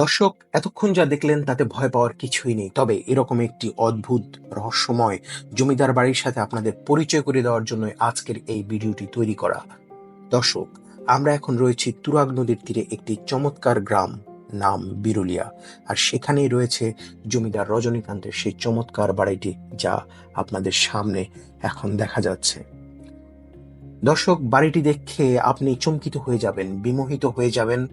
দর্শক, এতক্ষণ যা দেখলেন তাতে ভয় পাওয়ার কিছুই নেই। তবে এরকম একটি অদ্ভুত রহস্যময় জমিদার বাড়ির সাথে আপনাদের পরিচয় করে দেওয়ার জন্য আজকের এই ভিডিওটি তৈরি করা। দর্শক, আমরা এখন রয়েছি তুরাগ নদীর তীরে একটি চমৎকার গ্রাম, নাম বিরুলিয়া। আর সেখানেই রয়েছে জমিদার রজনীকান্তের সেই চমৎকার বাড়িটি যা আপনাদের সামনে এখন দেখা যাচ্ছে। দর্শক, বাড়িটি দেখে আপনি চমকিত হয়ে যাবেন, বিমোহিত হয়ে যাবেন,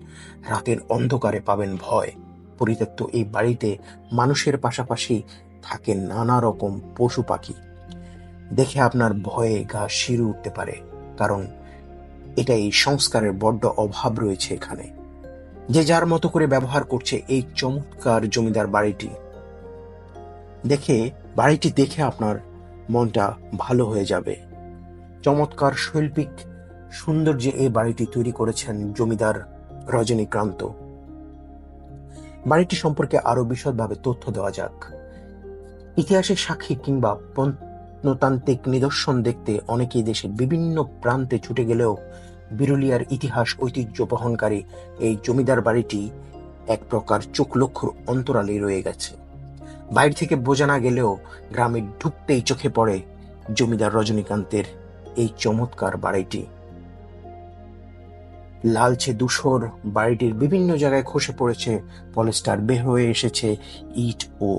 রাতের অন্ধকারে পাবেন ভয়। পরিত্যক্ত এই বাড়িতে মানুষের পাশাপাশি থাকে নানা রকম পশু পাখি। দেখে আপনার ভয়ে গা শিরু উঠতে পারে, কারণ এটা এই সংস্কারের বড্ড অভাব রয়েছে এখানে। যে যার মতো করে ব্যবহার করছে এই চমৎকার জমিদার বাড়িটি। দেখে বাড়িটি দেখে আপনার মনটা ভালো হয়ে যাবে। চমৎকার শৈল্পিক সৌন্দর্যে এই বাড়িটি তৈরি করেছেন জমিদার রজনীকান্ত। বাড়িটি সম্পর্কে আরও বিশদভাবে তথ্য দেওয়া যাক। ইতিহাসের সাক্ষী কিংবা প্রত্নতান্ত্রিক নিদর্শন দেখতে অনেকেই দেশের বিভিন্ন প্রান্তে ছুটে গেলেও বিরুলিয়ার ইতিহাস ঐতিহ্য বহনকারী এই জমিদার বাড়িটি এক প্রকার চোখ লক্ষর অন্তরালে রয়ে গেছে। বাইরে থেকে বোঝা না গেলেও গ্রামে ঢুকতেই চোখে পড়ে জমিদার রজনীকান্তের এই চমৎকার বাড়িটি। লালচে ধূসর বাড়িটির বিভিন্ন জায়গায় খসে পড়েছে, পলেস্টার বের হয়ে এসেছে ইট ও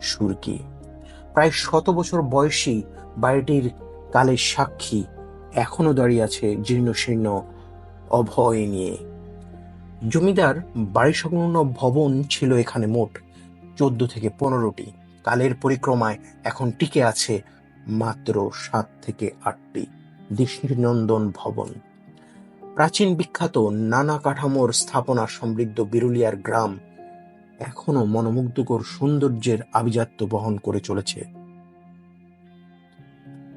সুরকি। প্রায় শত বছর বয়সী বাড়িটির কালের সাক্ষী এখনও দাঁড়িয়ে আছে জীর্ণ শীর্ণ অভয় নিয়ে। জমিদার বাড়ি সংলগ্ন ভবন ছিল এখানে মোট চোদ্দ থেকে পনেরোটি। কালের পরিক্রমায় এখন টিকে আছে মাত্র সাত থেকে আটটি। দৃষ্টিনন্দন ভবন। প্রাচীন বিখ্যাত নানা কাঠামোর স্থাপনা সমৃদ্ধ বিরুলিয়ার গ্রাম এখনও মনোমুগ্ধকর সৌন্দর্যের আভিজাত্য বহন করে চলেছে।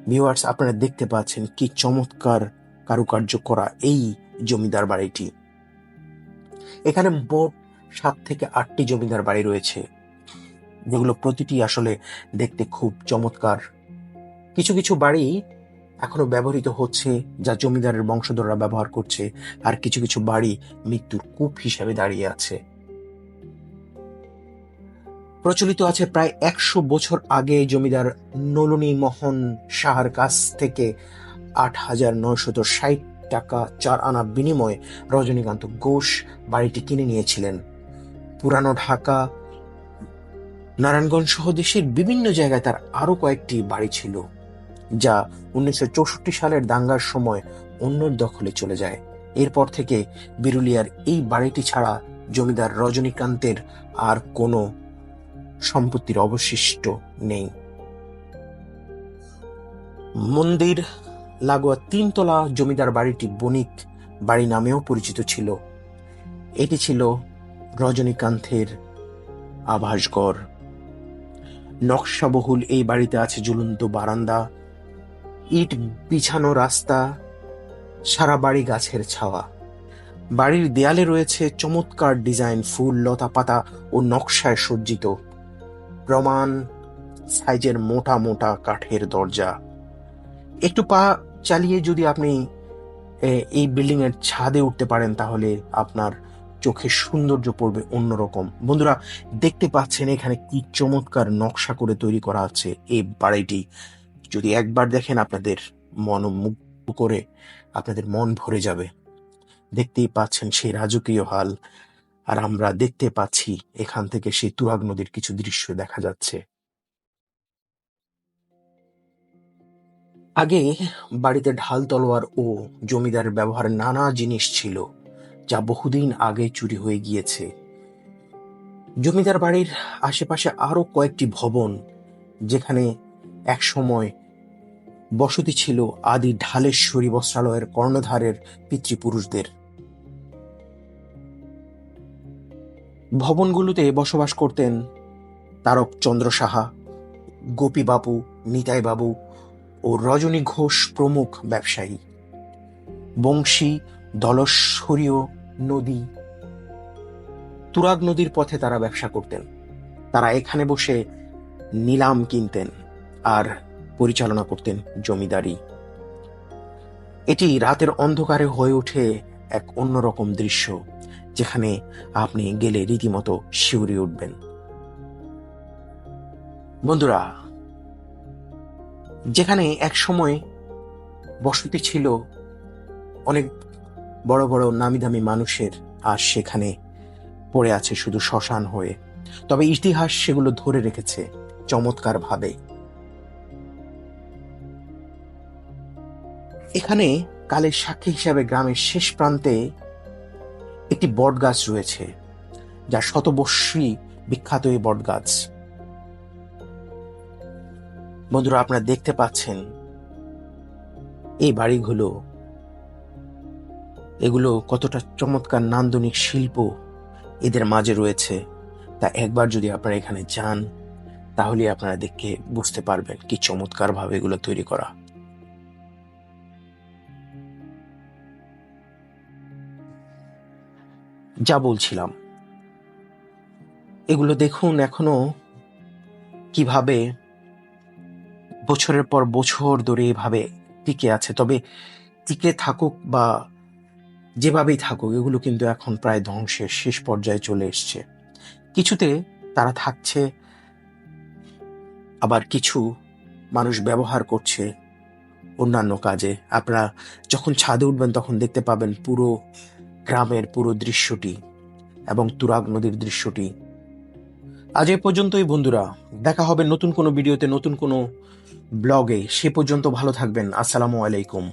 ভিউয়ার্স আপনারা দেখতে পাচ্ছেন কি চমৎকার কারুকার্য করা এই জমিদার বাড়িটি। এখানে মোট সাত থেকে আটটি জমিদার বাড়ি রয়েছে, যেগুলো প্রতিটি আসলে দেখতে খুব চমৎকার। কিছু কিছু বাড়ি এখনও ব্যবহৃত হচ্ছে, যা জমিদারের বংশধররা ব্যবহার করছে, আর কিছু কিছু বাড়ি মৃত্যুর কূপ হিসেবে দাঁড়িয়ে আছে। প্রচলিত আছে প্রায় একশো বছর আগে জমিদার নলনী মোহন সাহার কাছ থেকে আট হাজার নয়শত ষাট টাকা চার আনা বিনিময়ে রজনীকান্ত ঘোষ বাড়িটি কিনে নিয়েছিলেন। পুরানো ঢাকা, নারায়ণগঞ্জ সহ দেশের বিভিন্ন জায়গায় তার আরও কয়েকটি বাড়ি ছিল। যা উনিশশো চৌষট্টি সালের দাঙ্গার সময় অন্যর দখলে চলে যায়। এরপর থেকে বিরুলিয়ার এই বাড়িটি ছাড়া জমিদার রজনীকান্তের আর কোনো সম্পত্তির অবশিষ্ট নেই। মন্দির লাগোয়া তিনতলা জমিদার বাড়িটি বণিক বাড়ি নামেও পরিচিত ছিল। এটি ছিল রজনীকান্তের আভাসঘর। নকশাবহুল এই বাড়িতে আছে ঝুলন্ত বারান্দা ইট বিছানো রাস্তা, সারা বাড়ি গাছের ছাওয়া। বাড়ির দেয়ালে রয়েছে চমৎকার ডিজাইন ফুল লতা পাতা ও নকশায় সজ্জিত। প্রমাণ, সাইজের মোটা মোটা কাঠের দরজা। একটু পা চালিয়ে যদি আপনি এই বিল্ডিং এর ছাদে উঠতে পারেন, তাহলে আপনার চোখে সৌন্দর্য পড়বে অন্যরকম। বন্ধুরা, দেখতে পাচ্ছেন এখানে কি চমৎকার নকশা করে তৈরি করা আছে এই বাড়িটি। যদি একবার দেখেন আপনাদের মন মুগ্ধ করে, আপনাদের মন ভরে যাবে। দেখতেই পাচ্ছেন সেই রাজকীয় হাল, আর আমরা দেখতে পাচ্ছি এখান থেকে সেই তুরাগ নদীর কিছু দৃশ্য দেখা যাচ্ছে। আগে বাড়িতে ঢাল, তলোয়ার ও জমিদার ব্যবহার নানা জিনিস ছিল, যা বহুদিন আগে চুরি হয়ে গিয়েছে। জমিদার বাড়ির আশেপাশে আরও কয়েকটি ভবন, যেখানে এক সময় বসতি ছিল আদি ঢালেশ্বরী বস্ত্রালয়ের কর্ণধারের পিতৃপুরুষদের। ভবনগুলোতে বসবাস করতেন তারক চন্দ্র সাহা, গোপীবাবু, নিতাইবাবু ও রজনী ঘোষ প্রমুখ ব্যবসায়ী। বংশী, দলস্বরীয় নদী, তুরাগ নদীর পথে তারা ব্যবসা করতেন। তারা এখানে বসে নিলাম কিনতেন। আর পরিচালনা করতেন জমিদারি। এটি রাতের অন্ধকারে হয়ে ওঠে এক অন্যরকম দৃশ্য, যেখানে আপনি গেলে রীতিমতো শিউরে উঠবেন। বন্ধুরা, যেখানে এক সময় বসতি ছিল, অনেক বড় বড় নামি দামি মানুষের, আর সেখানে পড়ে আছে শুধু শ্মশান হয়ে। তবে ইতিহাস সেগুলো ধরে রেখেছে চমৎকার ভাবে এখানে কালের সাক্ষী হিসাবে গ্রামের শেষ প্রান্তে একটি বট গাছ রয়েছে, যা শতবর্ষী বিখ্যাত এই বট গাছ বন্ধুরা, আপনারা দেখতে পাচ্ছেন, এই বাড়িগুলো, এগুলো কতটা চমৎকার নান্দনিক শিল্প এদের মাঝে রয়েছে। তা একবার যদি আপনারা এখানে যান তাহলে আপনারা দেখে বুঝতে পারবেন কি চমৎকার ভাবে এগুলো তৈরি করা। যা বলছিলাম। এগুলো দেখুন এখনও কীভাবে বছরের পর বছর ধরে এভাবে টিকে আছে। তবে টিকে থাকুক বা যেভাবেই থাকুক, এগুলো কিন্তু এখন প্রায় ধ্বংসের শেষ পর্যায়ে চলে এসছে। কিছুতে তারা থাকছে, আবার কিছু মানুষ ব্যবহার করছে অন্যান্য কাজে। আপনারা যখন ছাদে উঠবেন, তখন দেখতে পাবেন পুরো গ্রামের পুরো দৃশ্যটি এবং তুরাগ নদীর দৃশ্যটি। আজ এ পর্যন্তই বন্ধুরা, দেখা হবে নতুন কোনো ভিডিওতে, নতুন কোনো ব্লগে। সে পর্যন্ত ভালো থাকবেন। আসসালামু আলাইকুম।